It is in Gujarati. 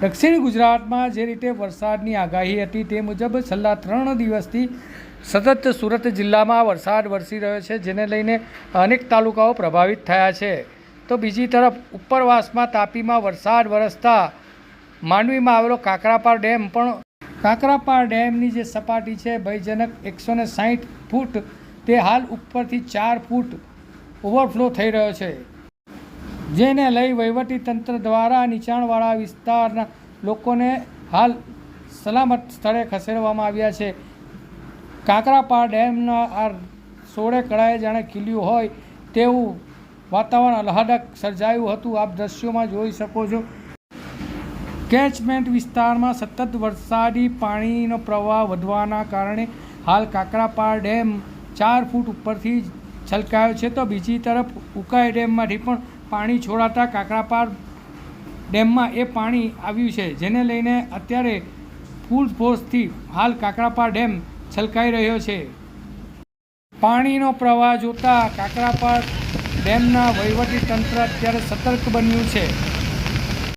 દક્ષિણ ગુજરાતમાં જે રીતે વરસાદની આગાહી હતી તે મુજબ છેલ્લા ત્રણ દિવસથી સતત સુરત જિલ્લામાં વરસાદ વરસી રહ્યો છે, જેને લઈને અનેક તાલુકાઓ પ્રભાવિત થયા છે. તો બીજી તરફ, ઉપરવાસમાં તાપીમાં વરસાદ વરસતા માંડવીમાં આવેલો કાકરાપાર ડેમ પણ કાકરાપાર ડેમની જે સપાટી છે, ભયજનક એકસો સાહીઠ ફૂટ, તે હાલ ઉપરથી ચાર ફૂટ ઓવરફ્લો થઈ રહ્યો છે. જેને લઈ વહીવટી તંત્ર દ્વારા નીચાણવાળા વિસ્તારના લોકોને હાલ સલામત સ્થળે ખસેડવામાં આવ્યા છે. કાકરાપાર ડેમના આ સોળે કળાએ જાણે ખીલ્યું હોય તેવું વાતાવરણ અલ્હાદક સર્જાયું હતું. આપ દ્રશ્યોમાં જોઈ શકો છો. કેચમેન્ટ વિસ્તારમાં સતત વરસાદી પાણીનો પ્રવાહ વધવાના કારણે હાલ કાકરાપાર ડેમ ચાર ફૂટ ઉપરથી છલકાયો છે. તો બીજી તરફ ઉકાઈ ડેમમાંથી પણ પાણી છોડાતા કાકરાપાર ડેમમાં એ પાણી આવ્યું છે, જેને લઈને અત્યારે ફૂલ ફોર્સથી હાલ કાકરાપાર ડેમ છલકાઈ રહ્યો છે. પાણીનો પ્રવાહ જોતા કાકરાપાર ડેમના વહીવટી તંત્ર અત્યારે સતર્ક બન્યું છે.